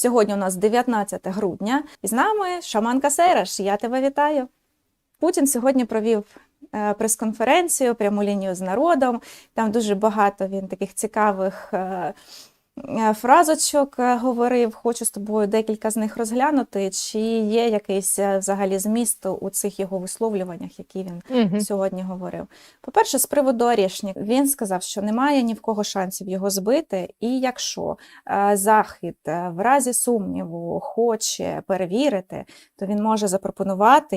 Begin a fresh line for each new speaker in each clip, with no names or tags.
Сьогодні у нас 19 грудня, і з нами шаманка Сейраш. Я тебе вітаю. Путін сьогодні провів е, прес-конференцію, пряму лінію з народом. Там дуже багато він таких цікавих е, фразочок е, говорив. Хочу з тобою декілька з них розглянути. Чи є якийсь е, взагалі зміст у цих його висловлюваннях, які він
Угу.
сьогодні говорив. По-перше, з приводу Орешник, він сказав, що немає ні в кого шансів його збити, і якщо е, Захід е, в разі сумніву хоче перевірити, то він може запропонувати.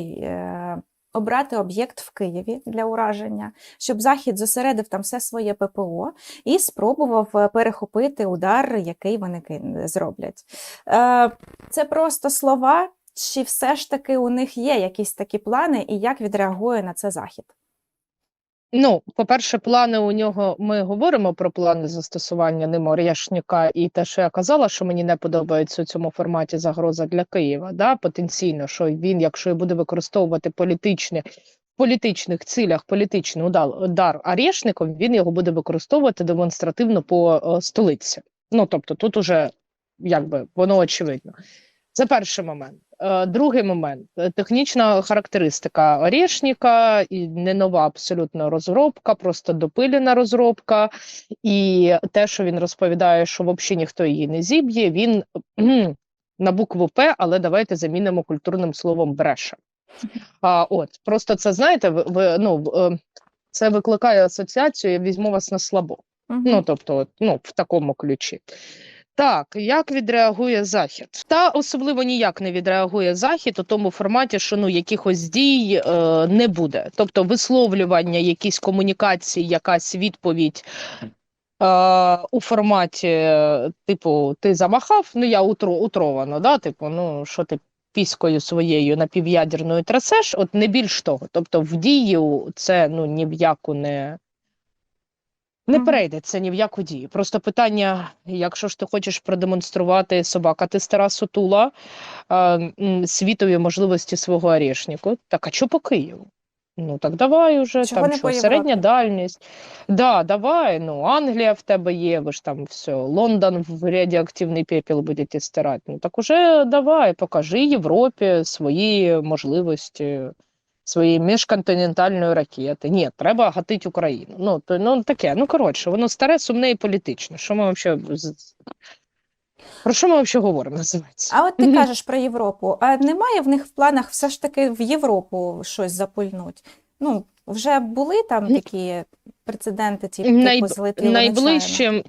Обрати об'єкт в Києві для ураження, щоб Захід зосередив там все своє ППО і спробував е, перехопити удар, який вони зроблять. Е, Це просто слова, чи все ж таки у них є якісь такі плани, і як відреагує на це Захід?
Ну, по-перше, плани у нього. Ми говоримо про плани застосування ним Орєшніка і те, що я казала, що мені не подобається у цьому форматі загроза для Києва. Да, потенційно, що він, якщо буде використовувати політичні. В політичних цілях політичний удар, Орешником, він його буде використовувати демонстративно по е, столиці. Ну тобто, тут уже якби воно очевидно. Це перший момент. Е, Другий момент технічна характеристика Орешника, і не нова абсолютно розробка, просто допилена розробка. І те, що він розповідає, що взагалі ніхто її не зіб'є, він на букву П, але давайте замінимо культурним словом бреше. А, от, просто це знаєте, ви, ви, ну, е, це викликає асоціацію, я візьму вас на слабо.
Мгм.
Ну, тобто, ну, в такому ключі. Так, як відреагує Захід? Та особливо ніяк не відреагує Захід у тому форматі, що ну якихось дій е, не буде. Тобто висловлювання, якісь комунікації, якась відповідь е, у форматі, типу, ти замахав, ну я утро, утровано, да? типу, ну що ти піською своєю напів'ядерною трасеш, от не більш того. Тобто в дію це ну ні в яку не. Не
Мгм.
перейде це ні в яку дію. Просто питання: якщо ж ти хочеш продемонструвати собака, ти стара сутула світові можливості свого орешнику, так а що по Києву? Ну так давай уже
Чого
там що, середня дальність. Да, давай. Ну, Англія в тебе є, ви ж там все, Лондон в радіоактивний пепел будете стирати. Ну так уже давай, покажи Європі свої можливості своєї міжконтинентальної ракети. Ні, треба гатити Україну. Ну, то, ну таке, ну коротше, воно старе, сумне і політичне. Що ми взагалі про що ми взагалі говоримо, називається?
А от ти
Мгм.
кажеш про Європу. А немає в них в планах все ж таки в Європу щось запульнуть? Ну, вже були там такі прецеденти, ті-
Найб-
типу
найближчим,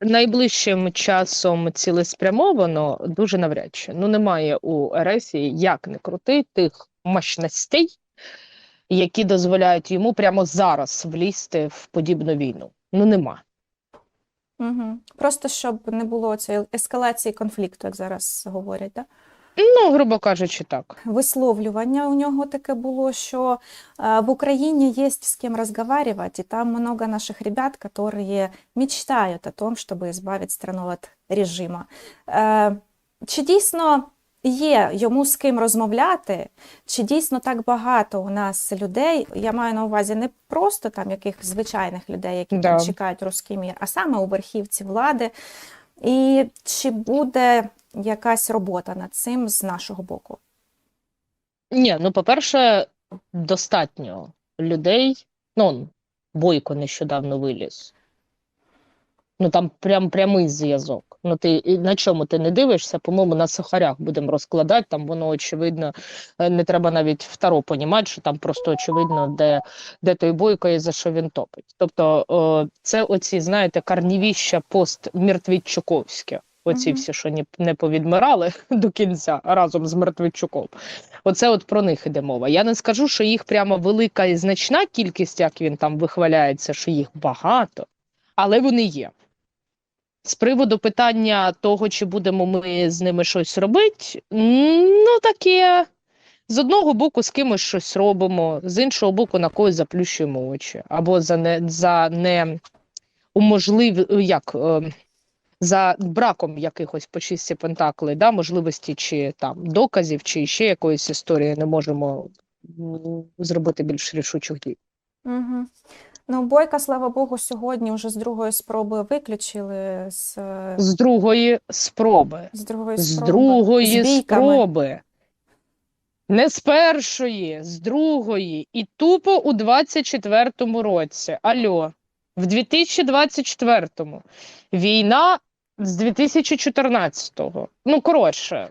найближчим часом цілеспрямовано дуже навряд чи. Ну, немає у РФ, як не крути, тих мощностей, які дозволяють йому прямо зараз влізти в подібну війну. Ну, нема.
Угу. Просто щоб не було цієї ескалації конфлікту, як зараз говорять. Да?
Ну, грубо кажучи, так.
Висловлювання у нього таке було, що е, в Україні є з ким разговаривать, и там много наших ребят, которые мечтают о том, щоб избавить страну від режиму. Е, Чи дійсно є йому з ким розмовляти, чи дійсно так багато у нас людей, я маю на увазі не просто там яких звичайних людей, які там
Да.
чекають мір, а саме у верхівці влади. І чи буде якась робота над цим з нашого боку?
Ні, ну, по-перше, достатньо людей. Ну, Бойко нещодавно виліз. Ну там прям прямий зв'язок. Ну ти і на чому ти не дивишся? По-моєму, на сухарях будемо розкладати. Там воно очевидно, е, не треба навіть второ понімати, що там просто очевидно, де, де той бойко і за що він топить. Тобто, о, це оці, знаєте, карнівіща пост-мертвічуковське. Оці
Мгм.
всі, що ні, не повідмирали до кінця разом з Мертвичуком. Оце от про них іде мова. Я не скажу, що їх прямо велика і значна кількість, як він там вихваляється, що їх багато, але вони є. З приводу питання того, чи будемо ми з ними щось робити, ну таке. З одного боку, з кимось щось робимо, з іншого боку, на когось заплющуємо очі. Або за не за не уможлив, як е, за браком якихось по чисті пентакли, да, можливості чи там доказів, чи ще якоїсь історії не можемо зробити більш рішучих дій.
Угу. Ну, Бойка, слава Богу, сьогодні вже з другої спроби виключили з,
З другої спроби.
з другої
З
спроби.
другої
з
спроби. Не з першої, з другої. І тупо у 24-му році. Альо, в 2024-му. Війна з 2014-го. Ну, коротше,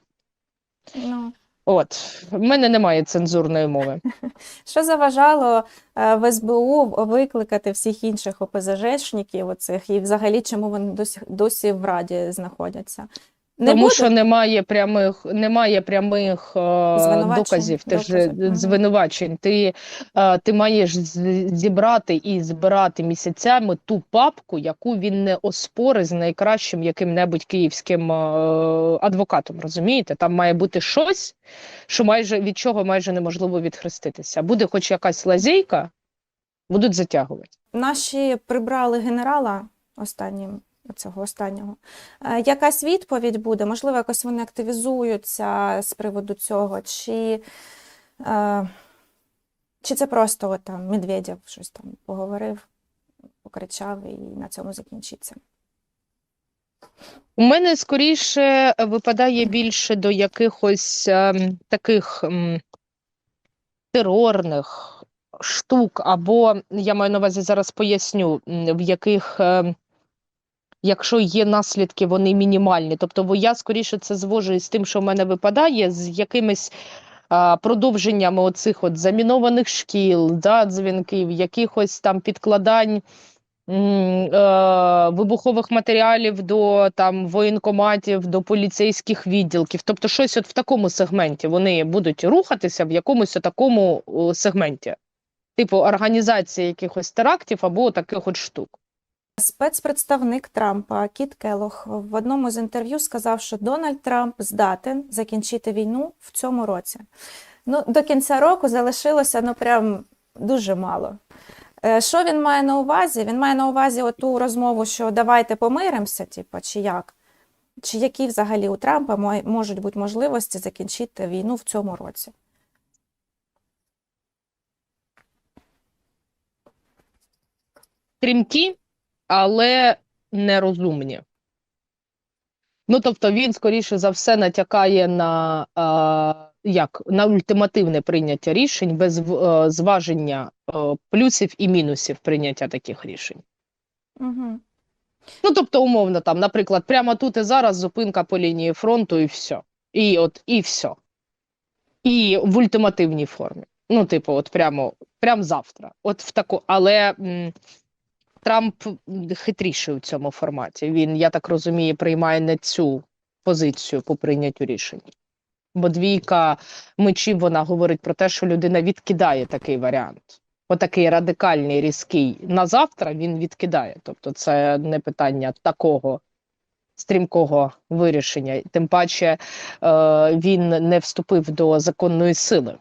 Ну,
от, в мене немає цензурної мови.
що заважало е, в СБУ викликати всіх інших ОПЗЖшників оцих, і взагалі чому вони досі, досі в Раді знаходяться? Не
Тому
буде?
що немає прямих, немає прямих е, доказів, ти ж звинувачень. Ти, е, ти маєш зібрати і збирати місяцями ту папку, яку він не оспорить з найкращим яким-небудь київським е, адвокатом. Розумієте? Там має бути щось, що майже від чого майже неможливо відхреститися. Буде хоч якась лазейка, будуть затягувати.
Наші прибрали генерала останнім. Цього останнього. Е, Якась відповідь буде, можливо, якось вони активізуються з приводу цього, чи, е, чи це просто от, там Медведєв щось там поговорив, покричав і на цьому закінчиться.
У мене скоріше випадає більше до якихось ем, таких ем, терорних штук, або я маю на увазі зараз поясню, в яких, ем, якщо є наслідки, вони мінімальні. Тобто, бо я скоріше це звожу із тим, що в мене випадає, з якимись продовженнями оцих от замінованих шкіл, да, дзвінків, якихось там підкладань е, вибухових матеріалів до там воєнкоматів, до поліцейських відділків. Тобто, щось от в такому сегменті вони будуть рухатися в якомусь такому сегменті, типу організація якихось терактів або таких от штук.
Спецпредставник Трампа Кіт Келох в одному з інтерв'ю сказав, що Дональд Трамп здатен закінчити війну в цьому році. Ну, до кінця року залишилося ну прям дуже мало. Е, Що він має на увазі? Він має на увазі оту розмову, що давайте помиримося, типу, чи як? Чи які взагалі у Трампа можуть бути можливості закінчити війну в цьому році?
стрімкі, але нерозумні. Ну, тобто він, скоріше за все, натякає на, е, як, на ультимативне прийняття рішень без е, зваження е, плюсів і мінусів прийняття таких рішень.
Угу.
Ну, тобто, умовно, там, наприклад, прямо тут і зараз зупинка по лінії фронту, і все. І от, і все. І в ультимативній формі. Ну, типу, от прямо, прямо завтра. От в таку, але м, Трамп хитріший у цьому форматі. Він, я так розумію, приймає не цю позицію по прийняттю рішень. Бо двійка мечів вона говорить про те, що людина відкидає такий варіант. Отакий радикальний, різкий на завтра він відкидає. Тобто, це не питання такого стрімкого вирішення. Тим паче е, він не вступив до законної сили.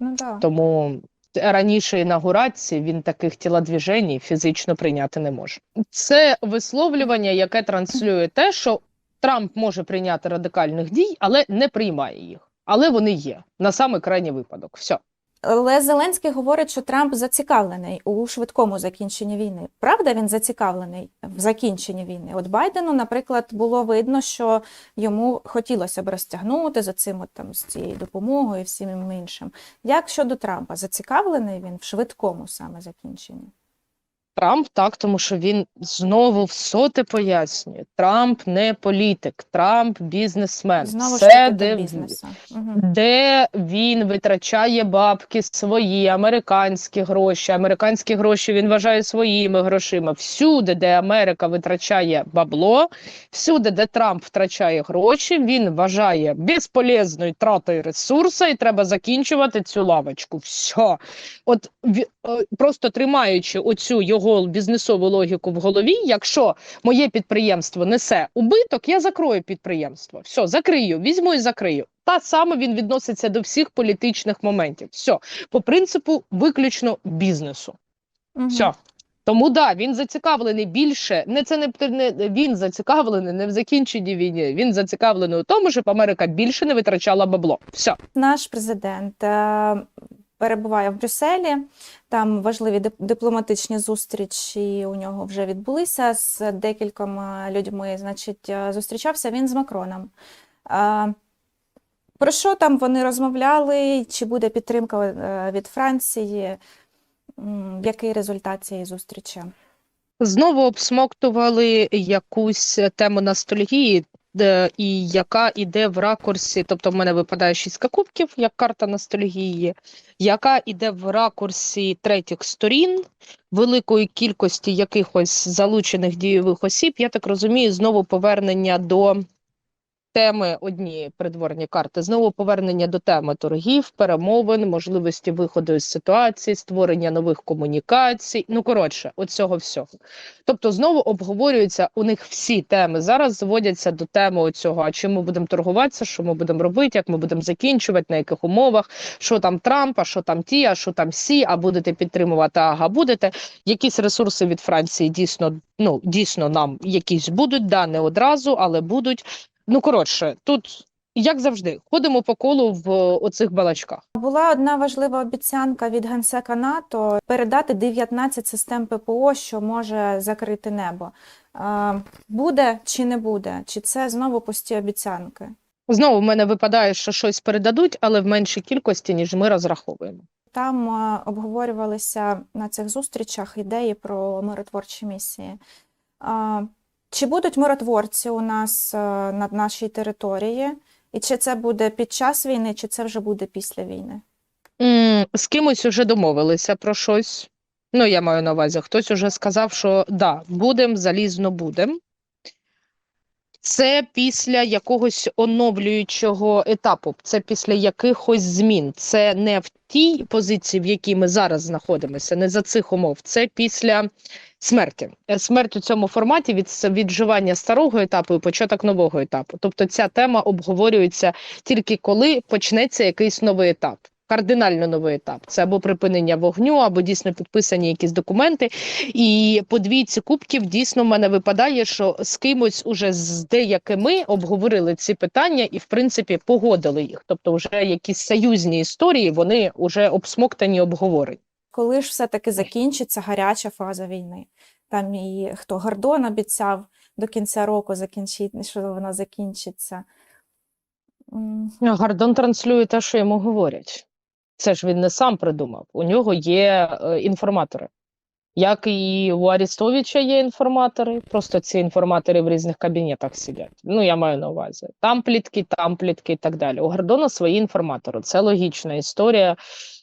Ну да.
Тому раніше інаугурації він таких тілодвіжень фізично прийняти не може. Це висловлювання, яке транслює те, що Трамп може прийняти радикальних дій, але не приймає їх. Але вони є на саме крайній випадок. Все.
Але Зеленський говорить, що Трамп зацікавлений у швидкому закінченні війни. Правда, він зацікавлений в закінченні війни. От Байдену, наприклад, було видно, що йому хотілося б розтягнути за цим от, там з цією допомогою і всім іншим. Як щодо Трампа, зацікавлений він в швидкому саме закінченні?
Трамп так, тому що він знову всоте пояснює: Трамп не політик, Трамп бізнесмен.
Знову
Все, де
бізнесу.
Де він витрачає бабки свої, американські гроші. Американські гроші він вважає своїми грошима. Всюди, де Америка витрачає бабло, всюди, де Трамп втрачає гроші, він вважає безполезною тратою ресурсу, і треба закінчувати цю лавочку. Все. От е, просто тримаючи оцю його бізнесову логіку в голові, якщо моє підприємство несе убиток, я закрою підприємство. Все, закрию, візьму і закрию. Та саме він відноситься до всіх політичних моментів. Все, по принципу виключно бізнесу.
Угу.
Все. Тому да, він зацікавлений більше. Не це не, не він зацікавлений не в закінченні війни. Він зацікавлений у тому, щоб Америка більше не витрачала бабло. Все.
Наш президент е, перебуває в Брюсселі. Там важливі дипломатичні зустрічі у нього вже відбулися з декількома людьми. Значить, е, зустрічався він з Макроном. Про що там вони розмовляли? Чи буде підтримка е, від Франції? Який результат цієї зустрічі?
Знову обсмоктували якусь тему ностальгії, де- і яка іде в ракурсі, тобто в мене випадає шістка кубків, як карта ностальгії, яка іде в ракурсі третіх сторін, великої кількості якихось залучених дієвих осіб. Я так розумію, знову повернення до теми однієї придворні карти, знову повернення до теми торгів, перемовин, можливості виходу із ситуації, створення нових комунікацій. Ну коротше, от цього всього. Тобто, знову обговорюються у них всі теми. Зараз зводяться до теми цього, а чим ми будемо торгуватися, що ми будемо робити, як ми будемо закінчувати, на яких умовах, що там Трамп, а що там ті, а що там сі, а будете підтримувати, ага, будете. Якісь ресурси від Франції дійсно, ну дійсно нам якісь будуть, да, не одразу, але будуть. Ну коротше, тут як завжди, ходимо по колу в е, оцих балачках.
Була одна важлива обіцянка від генсека НАТО передати 19 систем ППО, що може закрити небо. Е, Буде чи не буде? Чи це знову пусті обіцянки?
Знову в мене випадає, що щось передадуть, але в меншій кількості, ніж ми розраховуємо.
Там е, обговорювалися на цих зустрічах ідеї про миротворчі місії. Чи будуть миротворці у нас е, на нашій території? І чи це буде під час війни, чи це вже буде після війни?
З кимось вже домовилися про щось. Ну, я маю на увазі, хтось уже сказав, що да, будемо, залізно будем. Це після якогось оновлюючого етапу, це після якихось змін. Це не в тій позиції, в якій ми зараз знаходимося, не за цих умов. Це після смерті. Е, Смерть у цьому форматі від відживання старого етапу і початок нового етапу. Тобто ця тема обговорюється тільки коли почнеться якийсь новий етап. Кардинально новий етап. Це або припинення вогню, або дійсно підписані якісь документи. І по двійці кубків дійсно в мене випадає, що з кимось уже з деякими обговорили ці питання і, в принципі, погодили їх. Тобто, вже якісь союзні історії вони вже обсмоктані, обговорені.
Коли ж все-таки закінчиться гаряча фаза війни? Там і хто Гордон обіцяв до кінця року закінчити, що вона закінчиться.
Гордон транслює те, що йому говорять. Це ж він не сам придумав. У нього є е, інформатори. Як і у Арістовича є інформатори, просто ці інформатори в різних кабінетах сидять. Ну, я маю на увазі. Там плітки, там плітки і так далі. У Гордона свої інформатори. Це логічна історія,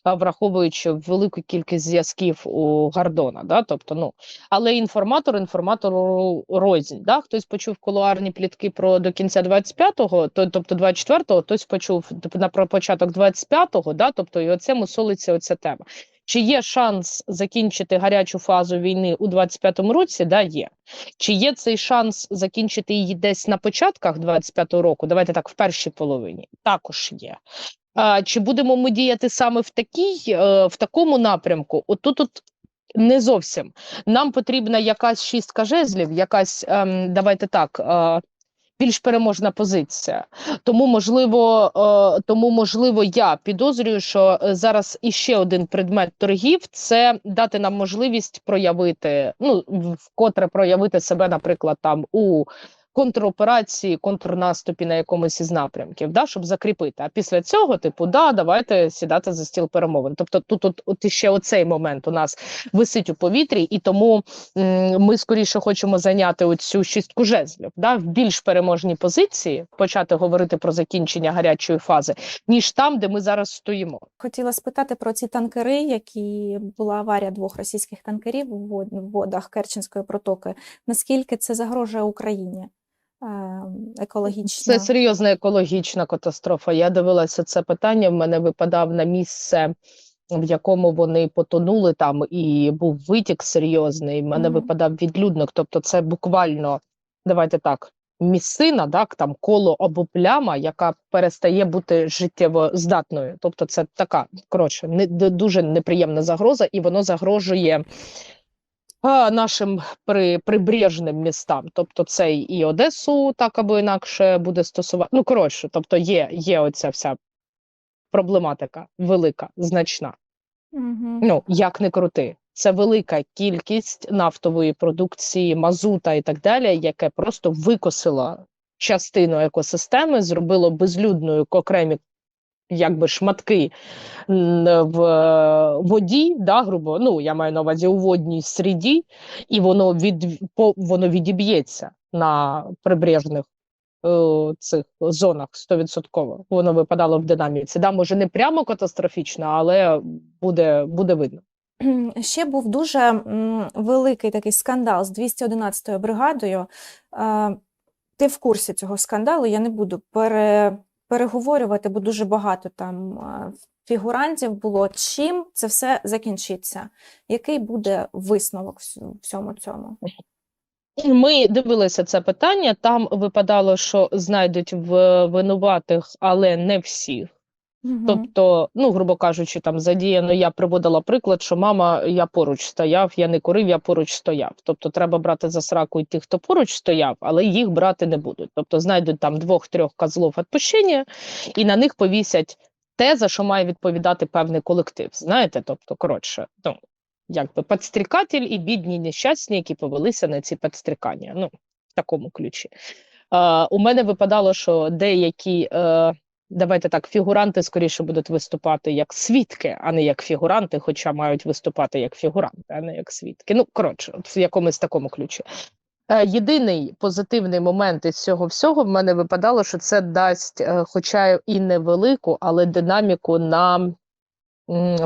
враховуючи велику кількість зв'язків у Гордона. Да? Тобто, ну, але інформатор інформатору рознь. Да? Хтось почув кулуарні плітки про до кінця 25-го, то, тобто 24-го, хтось почув на про початок 25-го, да? тобто і оце мусолиться оця тема. Чи є шанс закінчити гарячу фазу війни у 25-му році? Да, є. Чи є цей шанс закінчити її десь на початках 25-го року? Давайте так, в першій половині. Також є. А, чи будемо ми діяти саме в такій, е, в такому напрямку? Отут от не зовсім. Нам потрібна якась шістка жезлів, якась, ем, давайте так. Е, більш переможна позиція. Тому можливо, е, тому можливо, я підозрюю, що е, зараз іще один предмет торгів це дати нам можливість проявити, ну вкотре проявити себе, наприклад, там у контроперації, контрнаступі на якомусь із напрямків, да, щоб закріпити. А після цього, типу, да, давайте сідати за стіл перемовин. Тобто, тут от, от іще оцей момент у нас висить у повітрі, і тому м, ми скоріше хочемо зайняти оцю шістку жезлів, да, в більш переможній позиції, почати говорити про закінчення гарячої фази, ніж там, де ми зараз стоїмо.
Хотіла спитати про ці танкери, які була аварія двох російських танкерів в водах Керченської протоки. Наскільки це загрожує Україні е, екологічно?
Це серйозна екологічна катастрофа. Я дивилася це питання. В мене випадав на місце, в якому вони потонули там, і був витік серйозний. В мене
Мгм.
випадав відлюдник. Тобто, це буквально давайте так. Місцина, так там коло або пляма, яка перестає бути життєво здатною. Тобто, це така коротше, не дуже неприємна загроза, і воно загрожує нашим при, прибережним містам. Тобто, це і Одесу так або інакше буде стосувати. Ну коротше, тобто, є, є оця вся проблематика велика, значна.
Мгм.
Ну, як не крути. Це велика кількість нафтової продукції, мазута і так далі, яке просто викосило частину екосистеми, зробило безлюдною окремі якби шматки в е, воді, да, грубо, ну я маю на увазі у водній середі, і воно від по воно відіб'ється на прибережних е, цих зонах 100%. Воно випадало в динаміці. Да, може не прямо катастрофічно, але буде, буде видно.
Ще був дуже великий такий скандал з 211-ю бригадою. Е, Ти в курсі цього скандалу, я не буду пере, переговорювати, бо дуже багато там фігурантів було. Чим це все закінчиться? Який буде висновок всьому цьому?
Ми дивилися це питання. Там випадало, що знайдуть в винуватих, але не всіх.
Мгм.
Тобто, ну, грубо кажучи, там задіяно, я приводила приклад, що мама, я поруч стояв, я не курив, я поруч стояв. Тобто, треба брати за сраку і тих, хто поруч стояв, але їх брати не будуть. Тобто, знайдуть там двох-трьох козлов відпущення, і на них повісять те, за що має відповідати певний колектив. Знаєте, тобто, коротше, ну, якби підстрікатель і бідні нещасні, які повелися на ці підстрікання. Ну, в такому ключі. Е, у мене випадало, що деякі. Е, давайте так, фігуранти скоріше будуть виступати як свідки, а не як фігуранти, хоча мають виступати як фігуранти, а не як свідки. Ну, коротше, в якомусь такому ключі. Е, Єдиний позитивний момент із цього всього в мене випадало, що це дасть, е, хоча і невелику, але динаміку на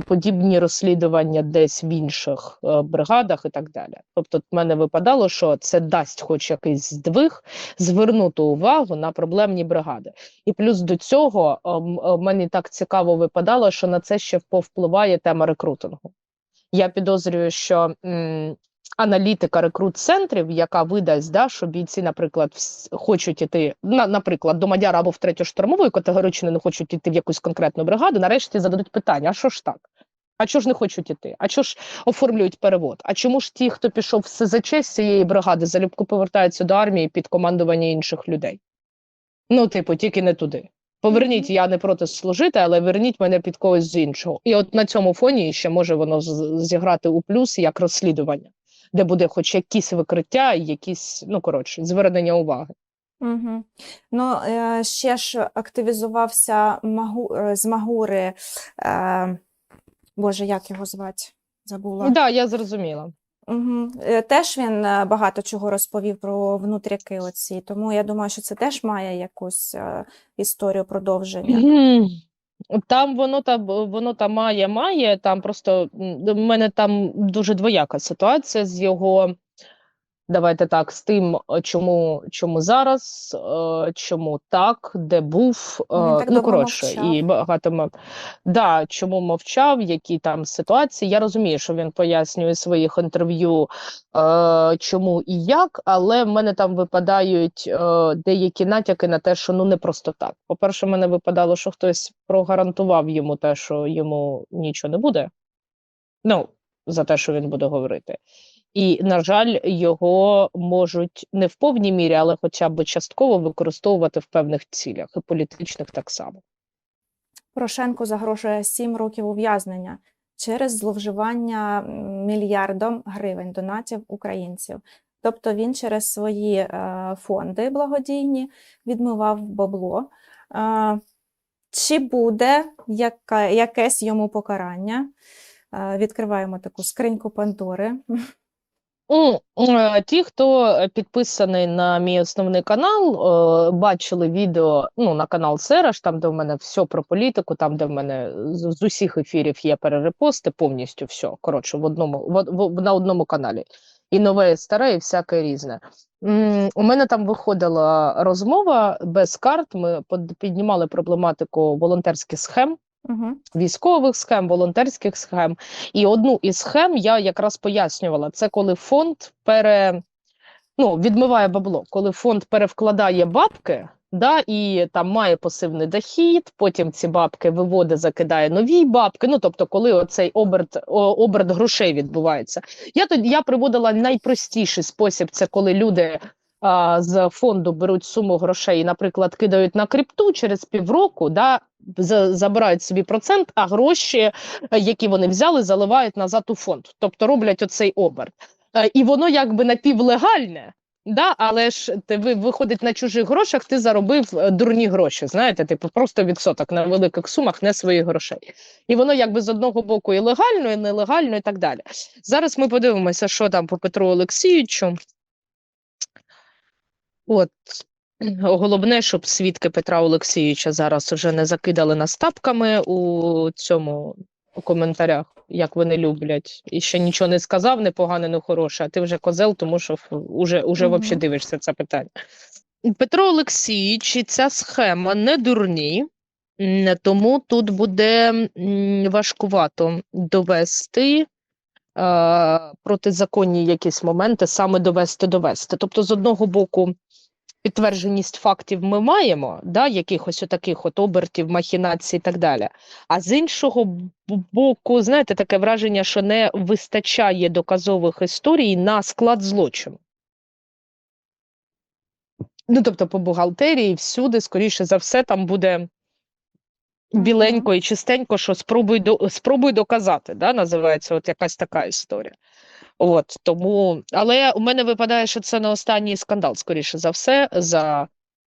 подібні розслідування десь в інших е, бригадах і так далі. Тобто, в мене випадало, що це дасть хоч якийсь здвиг, звернути увагу на проблемні бригади. І плюс до цього ем, е, мені так цікаво випадало, що на це ще повпливає тема рекрутингу. Я підозрюю, що аналітика рекрут-центрів, яка видасть, да, що бійці, наприклад, хочуть іти, на, наприклад, до Мадяра або в третю штурмову і категорично не хочуть іти в якусь конкретну бригаду, нарешті зададуть питання: а що ж так? А чого ж не хочуть іти? А чого ж оформлюють перевод? А чому ж ті, хто пішов в СЗЧ з цієї бригади, залюбку повертаються до армії під командування інших людей? Ну, типу, тільки не туди. Поверніть, я не проти служити, але верніть мене під когось з іншого. І от на цьому фоні ще може воно зіграти у плюс як розслідування, де буде хоч якісь викриття, якісь, ну коротше, звернення уваги.
Угу. Ну, е, ще ж активізувався Магу, е, з Магури, е, Боже, як його звати? Забула.
Так, да, я зрозуміла.
Угу. Теж він багато чого розповів про внутряки оці, тому я думаю, що це теж має якусь е, історію продовження.
Там воно там воно там має, має. Там просто в мене там дуже двояка ситуація з його. Давайте так, з тим, е, чому, чому зараз, е, чому так, де був, е,
так
ну коротше,
мовчав.
і багато м- да, чому мовчав, які там ситуації. Я розумію, що він пояснює своїх інтерв'ю, чому і як, але в мене там випадають деякі натяки на те, що ну не просто так. По-перше, мене випадало, що хтось прогарантував йому те, що йому нічого не буде. Ну, за те, що він буде говорити. І, на жаль, його можуть не в повній мірі, але хоча б частково використовувати в певних цілях, і політичних так само.
Порошенку загрожує 7 років ув'язнення через зловживання мільярдом гривень донатів українців. Тобто він через свої е, фонди благодійні відмивав бабло. Е, Чи буде яка, якесь йому покарання? Е, Відкриваємо таку скриньку Пандори.
М, е, Ті, хто е, підписаний на мій основний канал, е, бачили відео ну, на канал Сераш, там, де в мене все про політику, там, де в мене з, усіх ефірів є перерепости, повністю все. Коротше, в одному, в, в, на одному каналі. І нове, і старе, і всяке різне. У мене там виходила розмова без карт. Ми піднімали проблематику волонтерських схем
Угу.
військових схем, волонтерських схем. І одну із схем я якраз пояснювала: це коли фонд пере, ну, відмиває бабло, коли фонд перевкладає бабки. Да, і там має пасивний дохід, потім ці бабки виводить, закидає нові бабки. Ну тобто, коли оцей оберт, оберт грошей відбувається. Я тоді я приводила найпростіший спосіб: це коли люди з фонду беруть суму грошей, наприклад, кидають на крипту через півроку, да, забирають собі процент, а гроші, е, які вони взяли, заливають назад у фонд. Тобто роблять оцей оберт. Е, І воно якби напівлегальне. Да, але ж ти ви виходить на чужих грошах, ти заробив е, дурні гроші. Знаєте, типу просто відсоток на великих сумах не своїх грошей. І воно якби з одного боку і легально, і нелегально, і так далі. Зараз ми подивимося, що там по Петру Олексійовичу. От головне, щоб свідки Петра Олексійовича зараз уже не закидали нас тапками у цьому у коментарях, як вони люблять. І ще нічого не сказав, не погане, не хороше, а ти вже козел, тому що ф- уже,
Мгм.
взагалі дивишся це питання. Петро Олексійович, і ця схема не дурні, тому тут буде важкувато довести протизаконні якісь моменти, саме довести довести. Тобто, з одного боку, підтвердженість фактів ми маємо, да, якихось отаких от обертів, махінацій і так далі. А з іншого боку, знаєте, таке враження, що не вистачає доказових історій на склад злочину. Ну, тобто, по бухгалтерії, всюди, скоріше за все, там буде біленько і чистенько, що спробуй, до, спробуй доказати, да, називається от якась така історія. От, тому, але у мене випадає, що це не останній скандал, скоріше за все, за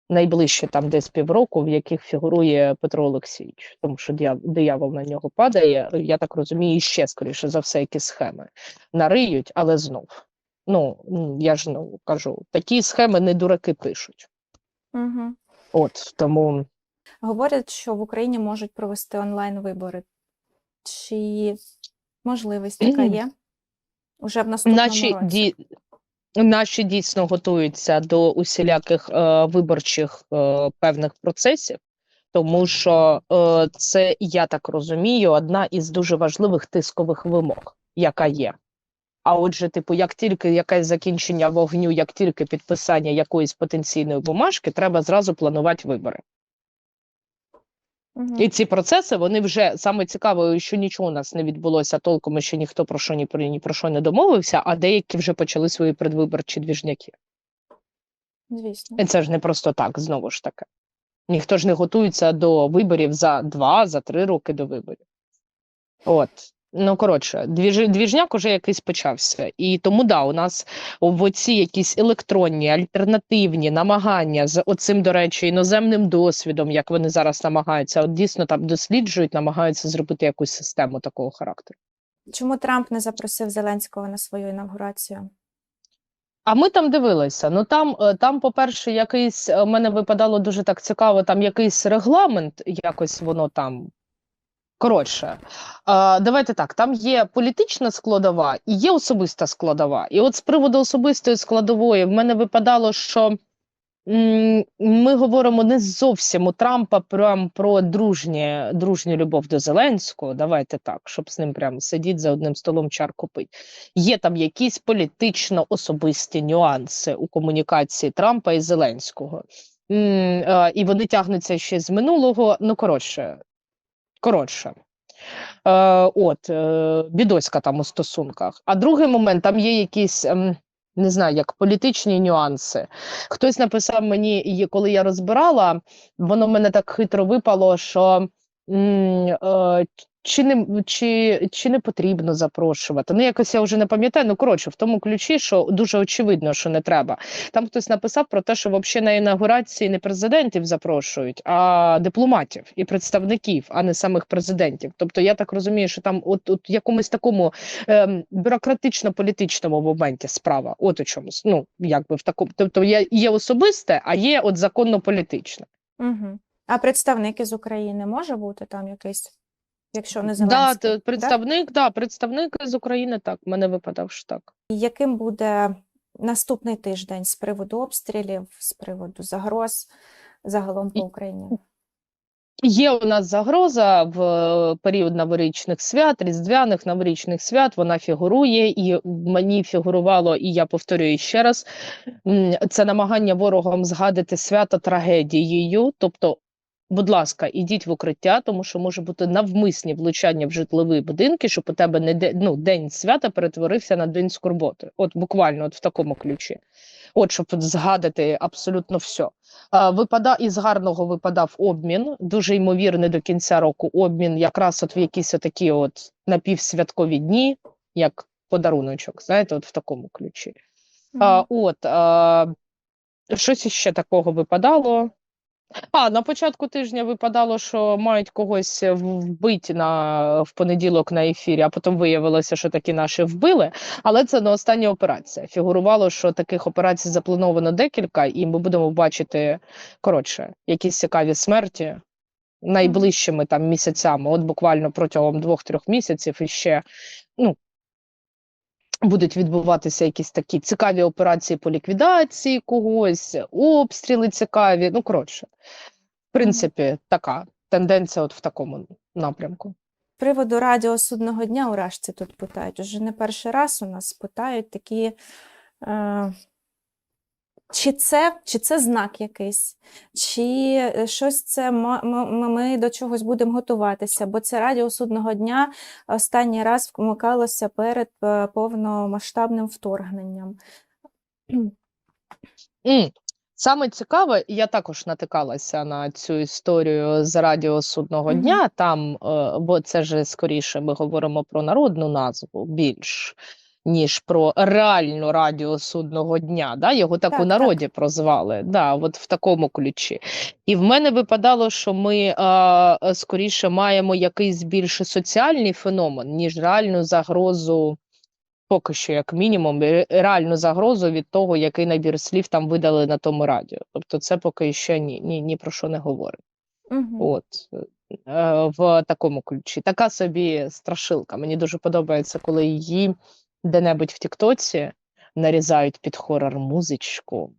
найближче там десь півроку, в яких фігурує Петро Олексійович, тому що диявол на нього падає. Я так розумію, ще скоріше за все, якісь схеми нариють, але знов. Ну, я ж ну, кажу, такі схеми не дураки пишуть.
Угу.
От тому
Говорять, що в Україні можуть провести онлайн-вибори. Чи можливість така є? Уже в наступному
Наші,
році?
ді... Наші дійсно готуються до усіляких е, виборчих е, певних процесів, тому що е, це, я так розумію, одна із дуже важливих тискових вимог, яка є. А отже, типу, як тільки якесь закінчення вогню, як тільки підписання якоїсь потенційної бумажки, треба зразу планувати вибори.
Мгм.
І ці процеси вони вже саме цікаво, що нічого у нас не відбулося толком, що ще ніхто про що ні про ні про що не домовився, а деякі вже почали свої предвиборчі двіжняки.
Звісно.
І це ж не просто так, знову ж таки. Ніхто ж не готується до виборів за два, за три роки до виборів. От. Ну, коротше, двіж, двіжняк уже якийсь почався. І тому, да, у нас в оці якісь електронні, альтернативні намагання з оцим, до речі, іноземним досвідом, як вони зараз намагаються, от дійсно там досліджують, намагаються зробити якусь систему такого характеру.
Чому Трамп не запросив Зеленського на свою інавгурацію?
А ми там дивилися. Ну там, е, там, по-перше, якийсь е, мене випадало дуже так цікаво, там якийсь регламент, якось воно там. Коротше, давайте так: там є політична складова і є особиста складова. І от з приводу особистої складової в мене випадало, що ми говоримо не зовсім у Трампа прям про дружнє, дружню любов до Зеленського. Давайте так, щоб з ним прям сидіти за одним столом чарку пить. Є там якісь політично особисті нюанси у комунікації Трампа і Зеленського. І вони тягнуться ще з минулого. Ну, коротше, коротше. Е, от, е, бідоська там у стосунках. А другий момент, там є якісь, Е, не знаю, як політичні нюанси. Хтось написав мені, коли я розбирала, воно мене так хитро випало, що м, е, чи не, чи, чи не потрібно запрошувати. Ну, якось я вже не пам'ятаю. Ну, коротше, в тому ключі, що дуже очевидно, що не треба. Там хтось написав про те, що взагалі на інаугурації не президентів запрошують, а дипломатів і представників, а не самих президентів. Тобто, я так розумію, що там от, от якомусь такому ем, бюрократично-політичному моменті справа. От у чомусь. Ну, якби в такому. Тобто, є, є особисте, а є от законно-політичне.
Угу. А представник із України може бути там якийсь, якщо не
Да,
Зеленський?
т- представник, да, представник з України так, мене випадав, що так.
Яким буде наступний тиждень з приводу обстрілів, з приводу загроз загалом по Україні?
Є у нас загроза в е, період новорічних свят, різдвяних новорічних свят. Вона фігурує, і мені фігурувало, і я повторюю ще раз: це намагання ворогом згадати свято трагедією, тобто Будь ласка, ідіть в укриття, тому що може бути навмисні влучання в житлові будинки, щоб у тебе не де, ну, день свята перетворився на день скорботи. От буквально от в такому ключі. От щоб згадати абсолютно все. А, випада із гарного випадав обмін. Дуже ймовірний до кінця року обмін, якраз от в якісь такі от напівсвяткові дні, як подаруночок, знаєте, от в такому ключі. А, от а, щось іще такого випадало. А, на початку тижня випадало, що мають когось вбити на, в понеділок на ефірі, а потім виявилося, що такі наші вбили. Але це не остання операція. Фігурувало, що таких операцій заплановано декілька, і ми будемо бачити коротше якісь цікаві смерті найближчими там місяцями, от буквально протягом двох-трьох місяців і ще ну, будуть відбуватися якісь такі цікаві операції по ліквідації когось, обстріли цікаві. Ну, коротше, в принципі, така тенденція от в такому напрямку.
З приводу радіо судного дня у Рашці тут питають. Уже не перший раз у нас питають такі. Е, чи це, чи це знак якийсь, чи е, щось це ми, ми до чогось будемо готуватися, бо це радіо судного дня останній раз вмикалося перед е, повномасштабним вторгненням.
Саме цікаве, я також натикалася на цю історію з радіо судного
Мгм.
дня. Там, е, бо це ж скоріше ми говоримо про народну назву більш ніж про реальну радіо судного дня. Да? Його так,
Так,
у
так.
народі прозвали. Да, от в такому ключі. І в мене випадало, що ми е, скоріше маємо якийсь більше соціальний феномен, ніж реальну загрозу. Поки що, як мінімум, реальну загрозу від того, який набір слів там видали на тому радіо. Тобто, це поки що ні, ні, ні про що не говорить.
Мгм.
От е, в такому ключі. Така собі страшилка. Мені дуже подобається, коли її де-небудь в Тіктоці нарізають під хорор музичку.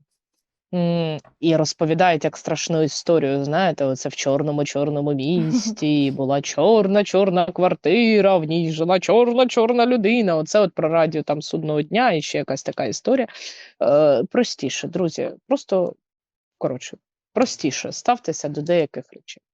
І розповідають як страшну історію. Знаєте, оце в чорному чорному місті була чорна чорна квартира, в ній жила чорна чорна людина. Оце от про радіо там судного дня і ще якась така історія. Е, простіше, друзі, просто коротше, простіше ставтеся до деяких речей.